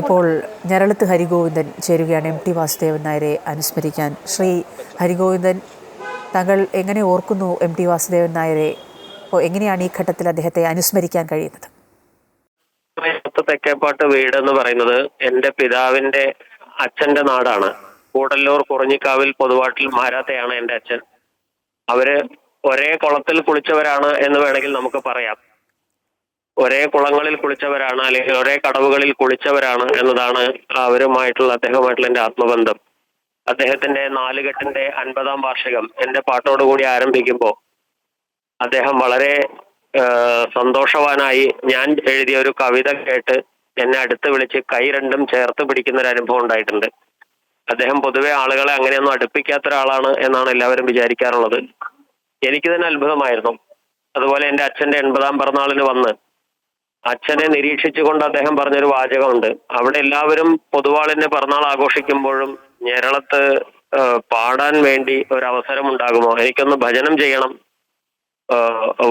ഇപ്പോൾ ഞരളത്ത് ഹരിഗോവിന്ദൻ ചേരുകയാണ് M T Vasudevan നായരെ അനുസ്മരിക്കാൻ. ശ്രീ ഹരിഗോവിന്ദൻ താങ്കൾ എങ്ങനെ ഓർക്കുന്നു എം ടി വാസുദേവൻ നായരെ? എങ്ങനെയാണ് ഈ ഘട്ടത്തിൽ അദ്ദേഹത്തെ അനുസ്മരിക്കാൻ കഴിയുന്നത്? തെക്കേപ്പാട്ട് വീട് എന്ന് പറയുന്നത് എന്റെ പിതാവിന്റെ അച്ഛന്റെ നാടാണ്. കൂടല്ലൂർ കുറഞ്ഞിക്കാവിൽ പൊതുവാട്ടിൽ മാരാത്തയാണ് എന്റെ അച്ഛൻ. അവർ ഒരേ കുളത്തിൽ കുളിച്ചവരാണ് എന്ന് വേണമെങ്കിൽ നമുക്ക് പറയാം. ഒരേ കുളങ്ങളിൽ കുളിച്ചവരാണ് അല്ലെങ്കിൽ ഒരേ കടവുകളിൽ കുളിച്ചവരാണ് എന്നതാണ് അവരുമായിട്ടുള്ള അദ്ദേഹമായിട്ടുള്ള എന്റെ ആത്മബന്ധം. അദ്ദേഹത്തിന്റെ നാലുകെട്ടിന്റെ അൻപതാം വാർഷികം എന്റെ പാട്ടോടുകൂടി ആരംഭിക്കുമ്പോൾ അദ്ദേഹം വളരെ സന്തോഷവാനായി ഞാൻ എഴുതിയ ഒരു കവിത കേട്ട് എന്നെ അടുത്ത് വിളിച്ച് കൈ രണ്ടും ചേർത്ത് പിടിക്കുന്ന ഒരു അനുഭവം ഉണ്ടായിട്ടുണ്ട്. അദ്ദേഹം പൊതുവെ ആളുകളെ അങ്ങനെയൊന്നും അടുപ്പിക്കാത്ത ഒരാളാണ് എന്നാണ് എല്ലാവരും വിചാരിക്കാറുള്ളത്. എനിക്ക് തന്നെ അത്ഭുതമായിരുന്നു. അതുപോലെ എന്റെ അച്ഛന്റെ എൺപതാം പിറന്നാളിന് വന്ന് അച്ഛനെ നിരീക്ഷിച്ചുകൊണ്ട് അദ്ദേഹം പറഞ്ഞൊരു വാചകമുണ്ട്. അവിടെ എല്ലാവരും പൊതുവാളിന്റെ പിറന്നാൾ ആഘോഷിക്കുമ്പോഴും ഞെരളത്ത് പാടാൻ വേണ്ടി ഒരു അവസരം ഉണ്ടാകുമോ എനിക്കൊന്ന് ഭജനം ചെയ്യണം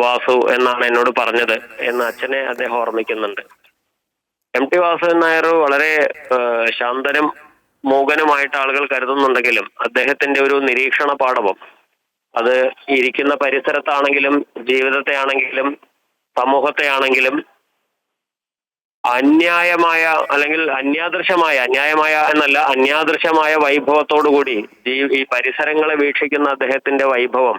വാസു എന്നാണ് എന്നോട് പറഞ്ഞത് എന്ന് അച്ഛനെ അദ്ദേഹം ഓർമ്മിക്കുന്നുണ്ട്. എം ടി വാസുദേവൻ നായർ വളരെ ശാന്തനും മൂകനുമായിട്ട് ആളുകൾ കരുതുന്നുണ്ടെങ്കിലും അദ്ദേഹത്തിന്റെ ഒരു നിരീക്ഷണ പാഠവും അത് ഇരിക്കുന്ന പരിസരത്താണെങ്കിലും ജീവിതത്തെ ആണെങ്കിലും സമൂഹത്തെ ആണെങ്കിലും അന്യായമായ അല്ലെങ്കിൽ അന്യാദൃശമായ അന്യായമായ എന്നല്ല അന്യാദൃശമായ വൈഭവത്തോടുകൂടി ഈ പരിസരങ്ങളെ വീക്ഷിക്കുന്ന അദ്ദേഹത്തിന്റെ വൈഭവം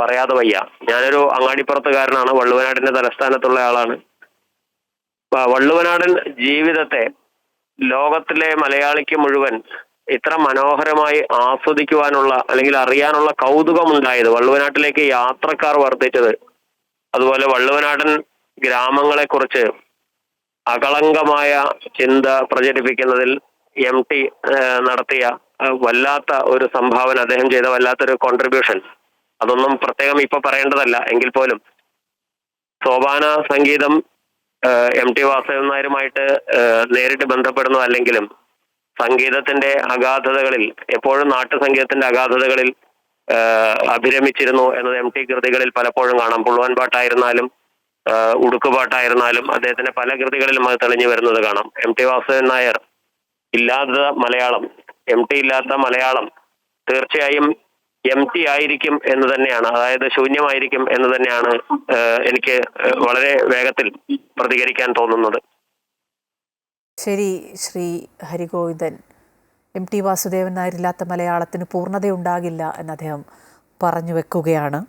പറയാതെ വയ്യ. ഞാനൊരു അങ്ങാടിപ്പുറത്തുകാരനാണ് വള്ളുവനാടിന്റെ തലസ്ഥാനത്തുള്ള ആളാണ്. വള്ളുവനാടൻ ജീവിതത്തെ ലോകത്തിലെ മലയാളിക്ക് മുഴുവൻ ഇത്ര മനോഹരമായി ആസ്വദിക്കുവാനുള്ള അല്ലെങ്കിൽ അറിയാനുള്ള കൗതുകം ഉണ്ടായത് വള്ളുവനാട്ടിലേക്ക് യാത്രക്കാർ വർദ്ധിച്ചത്. അതുപോലെ വള്ളുവനാടൻ ഗ്രാമങ്ങളെ കുറിച്ച് അകളങ്കമായ ചിന്ത പ്രചരിപ്പിക്കുന്നതിൽ എം ടി നടത്തിയ വല്ലാത്ത ഒരു സംഭാവന അദ്ദേഹം ചെയ്ത വല്ലാത്തൊരു കോൺട്രിബ്യൂഷൻ അതൊന്നും പ്രത്യേകം ഇപ്പൊ പറയേണ്ടതല്ല എങ്കിൽ പോലും. സോപാന സംഗീതം എം ടി വാസുദേവൻ നായരുമായിട്ട് നേരിട്ട് ബന്ധപ്പെടുന്നു അല്ലെങ്കിലും സംഗീതത്തിന്റെ അഗാധതകളിൽ എപ്പോഴും നാട്ടു സംഗീതത്തിന്റെ അഗാധതകളിൽ അഭിരമിച്ചിരുന്നു എന്നത് എം ടി കൃതികളിൽ പലപ്പോഴും കാണാം. പുള്ളുവൻ പാട്ടായിരുന്നാലും ഉടുക്കുപാട്ടായിരുന്നാലും അദ്ദേഹത്തിന്റെ പല കൃതികളിലും അത് തെളിഞ്ഞു വരുന്നത് കാണാം. എം ടി വാസുദേവൻ നായർ ഇല്ലാത്ത മലയാളം എം ടി ഇല്ലാത്ത മലയാളം തീർച്ചയായും എം ടി ആയിരിക്കും എന്ന് തന്നെയാണ് അതായത് ശൂന്യമായിരിക്കും എന്ന് തന്നെയാണ് എനിക്ക് വളരെ വേഗത്തിൽ പ്രതികരിക്കാൻ തോന്നുന്നത്. ശരി ശ്രീ ഹരിഗോവിന്ദൻ. എം ടി വാസുദേവൻ നായരില്ലാത്ത മലയാളത്തിന് പൂർണതയുണ്ടാകില്ല എന്ന് അദ്ദേഹം പറഞ്ഞു വെക്കുകയാണ്.